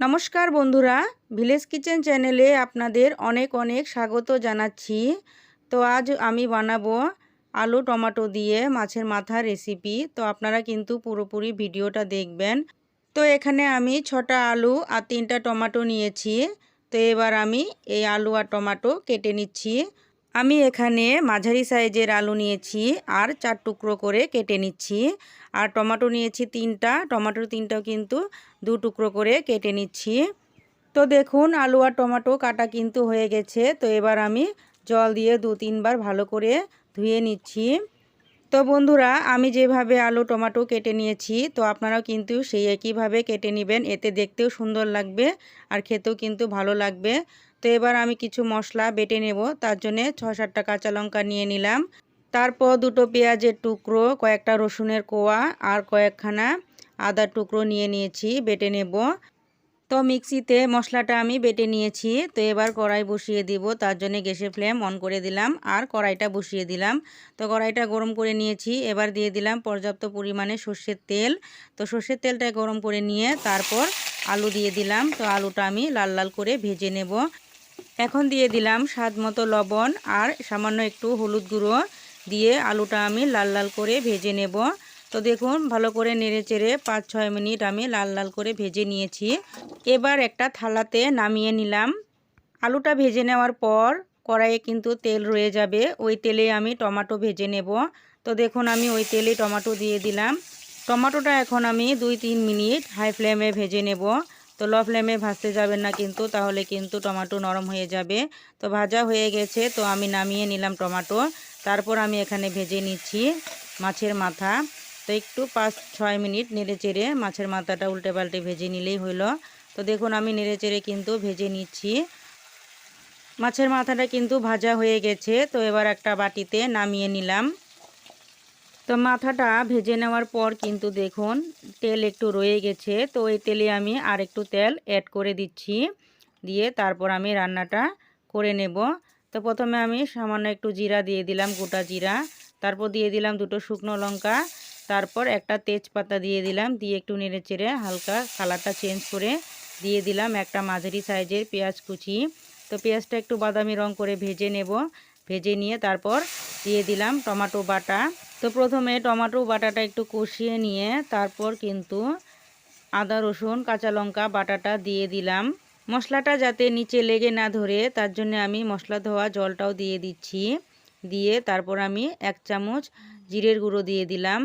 নমস্কার বন্ধুরা, village kitchen চ্যানেলে আপনাদের অনেক অনেক স্বাগত জানাচ্ছি। তো আজ আমি বানাবো আলু টমেটো দিয়ে মাছের মাথার রেসিপি তো আপনারা কিন্তু পুরোপুরি ভিডিওটা দেখবেন। তো এখানে আমি ছটা আলু আর তিনটা টমেটো নিয়েছি। তো এবার আমি এই আলু আর টমেটো কেটে নিচ্ছি। আমি এখানে মাঝারি সাইজের আলু নিয়েছি আর চার টুকরো করে কেটে নিচ্ছি। আর টমেটো নিয়েছি তিনটা, টমেটোর তিনটাও কিন্তু দু টুকরো করে কেটে নিচ্ছি। তো দেখুন, আলু আর টমেটো কাটা কিন্তু হয়ে গেছে। তো এবার আমি জল দিয়ে দু তিনবার ভালো করে ধুয়ে নিচ্ছি। তো বন্ধুরা, আমি যেভাবে আলু, টমাটো কেটে নিয়েছি, তো আপনারাও কিন্তু সেই একইভাবে কেটে নেবেন। এতে দেখতেও সুন্দর লাগবে আর খেতেও কিন্তু ভালো লাগবে। তো এবার আমি কিছু মশলা বেটে নেব, তার জন্যে ছ সাতটা কাঁচা লঙ্কা নিয়ে নিলাম। তারপর দুটো পেঁয়াজের টুকরো, কয়েকটা রসুনের কোয়া আর কয়েকখানা আদার টুকরো নিয়ে নিয়েছি, বেটে নেব। তো মিক্সিতে মশলাটা আমি বেটে নিয়েছি। তো এবার কড়াই বসিয়ে দিব। তার জন্য গ্যাসের ফ্লেম অন করে দিলাম আর কড়াইটা বসিয়ে দিলাম। তো কড়াইটা গরম করে নিয়েছি। এবার দিয়ে দিলাম পর্যাপ্ত পরিমাণে সর্ষের তেল। তো সর্ষের তেলটা গরম করে নিয়ে তারপর আলু দিয়ে দিলাম। তো আলুটা আমি লাল লাল করে ভেজে নেব। এখন দিয়ে দিলাম স্বাদ মতো লবণ আর সামান্য একটু হলুদ গুঁড়ো। দিয়ে আলুটা আমি লাল লাল করে ভেজে নেব। তো দেখুন, ভালো করে নেড়ে চেড়ে পাঁচ ছয় মিনিট আমি লাল লাল করে ভেজে নিয়েছি। এবার একটা থালাতে নামিয়ে নিলাম। আলুটা ভেজে নেওয়ার পর কড়াইয়ে কিন্তু তেল রয়ে যাবে। ওই তেলে আমি টমাটো ভেজে নেব। তো দেখুন, আমি ওই তেলে টমাটো দিয়ে দিলাম। টমাটোটা এখন আমি দুই তিন মিনিট হাই ফ্লেমে ভেজে নেব। তো লো ফ্লেমে ভাজতে যাবেন না কিন্তু, তাহলে কিন্তু টমাটো নরম হয়ে যাবে। তো ভাজা হয়ে গেছে, তো আমি নামিয়ে নিলাম টমাটো। তারপর আমি এখানে ভেজে নিচ্ছি মাছের মাথা। তো একটু পাঁচ, ছয় মিনিট নেড়ে চেড়ে মাছের মাথাটা উল্টে পাল্টে ভেজে নিলেই হলো তো দেখুন, আমি নেড়ে চেড়ে কিন্তু ভেজে নিচ্ছি। মাছের মাথাটা কিন্তু ভাজা হয়ে গেছে, তো এবার একটা বাটিতে নামিয়ে নিলাম। তো মাথাটা ভেজে নেওয়ার পর কিন্তু দেখুন, তেল একটু রয়ে গেছে, তো ওই তেলে আমি আর একটু তেল অ্যাড করে দিচ্ছি। দিয়ে তারপর আমি রান্নাটা করে নেব। তো প্রথমে আমি সামান্য একটু জিরা দিয়ে দিলাম, গোটা জিরা। তারপর দিয়ে দিলাম দুটো শুকনো লঙ্কা। তারপর একটা তেজপাতা দিয়ে দিলাম, দিয়ে একটু নেড়ে চেড়ে হালকা কালারটা চেঞ্জ করে দিয়ে দিলাম একটা মাঝারি সাইজের পেঁয়াজ কুচি। তো পেঁয়াজটা একটু বাদামি রং করে ভেজে নেব, ভেজে নিয়ে তারপর দিয়ে দিলাম টমেটো বাটা। তো প্রথমে টমেটো বাটাটা একটু কষিয়ে নিয়ে তারপর কিন্তু আদা, রসুন, কাঁচা লঙ্কা বাটাটা দিয়ে দিলাম। মশলাটা যাতে নিচে লেগে না ধরে, তার জন্য আমি মশলা ধোয়া জলটাও দিয়ে দিচ্ছি। দিয়ে তারপর আমি এক চামচ জিরের গুঁড়ো দিয়ে দিলাম।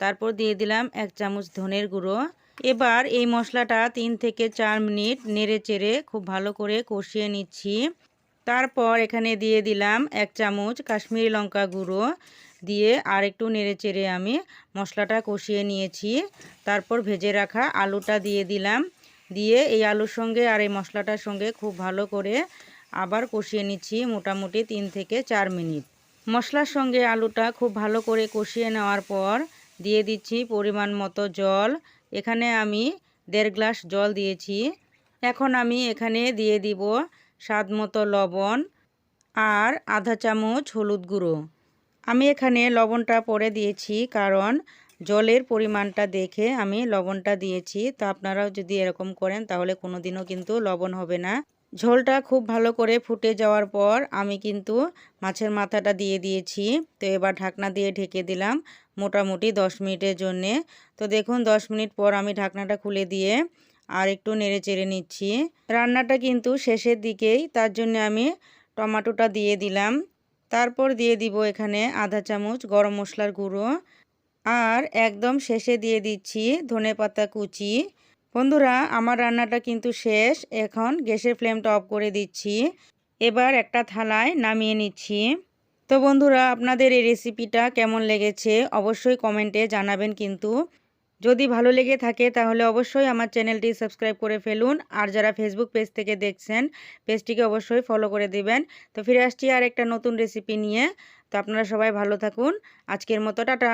তারপর দিয়ে দিলাম এক চামচ ধনের গুঁড়ো। এবার এই মশলাটা তিন থেকে চার মিনিট নেড়ে চেড়ে খুব ভালো করে কষিয়ে নিচ্ছি। তারপর এখানে দিয়ে দিলাম এক চামচ কাশ্মীরি লঙ্কা গুঁড়ো। দিয়ে আর একটু নেড়ে চেড়ে আমি মশলাটা কষিয়ে নিয়েছি। তারপর ভেজে রাখা আলুটা দিয়ে দিলাম। দিয়ে এই আলুর সঙ্গে আর এই মশলাটার সঙ্গে খুব ভালো করে আবার কষিয়ে নিচ্ছি মোটামুটি তিন থেকে চার মিনিট। মশলার সঙ্গে আলুটা খুব ভালো করে কষিয়ে নেওয়ার পর দিয়ে দিচ্ছি পরিমাণ মতো জল। এখানে আমি দেড় গ্লাস জল দিয়েছি। এখন আমি এখানে দিয়ে দিব স্বাদ মতো লবণ আর আধা চামচ হলুদ গুঁড়ো। আমি এখানে লবণটা পরে দিয়েছি কারণ জলের পরিমাণটা দেখে আমি লবণটা দিয়েছি। তো আপনারাও যদি এরকম করেন তাহলে কোনো দিনও কিন্তু লবণ হবে না। ঝোলটা খুব ভালো করে ফুটে যাওয়ার পর আমি কিন্তু মাছের মাথাটা দিয়ে দিয়েছি। তো এবার ঢাকনা দিয়ে ঢেকে দিলাম মোটামুটি দশ মিনিটের জন্যে। তো দেখুন, দশ মিনিট পর আমি ঢাকনাটা খুলে দিয়ে আর একটু নেড়ে চেড়ে নিচ্ছি। রান্নাটা কিন্তু শেষের দিকেই, তার জন্য আমি টমাটোটা দিয়ে দিলাম। তারপর দিয়ে দিব এখানে আধা চামচ গরম মশলার গুঁড়ো। আর একদম শেষে দিয়ে দিচ্ছি ধনে পাতা কুচি। বন্ধুরা, আমার রান্নাটা কিন্তু শেষ। এখন গ্যাসের ফ্লেমটা অফ করে দিচ্ছি। এবার একটা থালায় নামিয়ে নিচ্ছি। তো বন্ধুরা, আপনাদের এই রেসিপিটা কেমন লেগেছে অবশ্যই কমেন্টে জানাবেন কিন্তু। যদি ভালো লেগে থাকে তাহলে অবশ্যই আমার চ্যানেলটি সাবস্ক্রাইব করে ফেলুন। আর যারা ফেসবুক পেজ থেকে দেখছেন পেজটিকে অবশ্যই ফলো করে দিবেন। তো ফিরে আসছি আর একটা নতুন রেসিপি নিয়ে। তো আপনারা সবাই ভালো থাকুন। আজকের মতো, টাটা!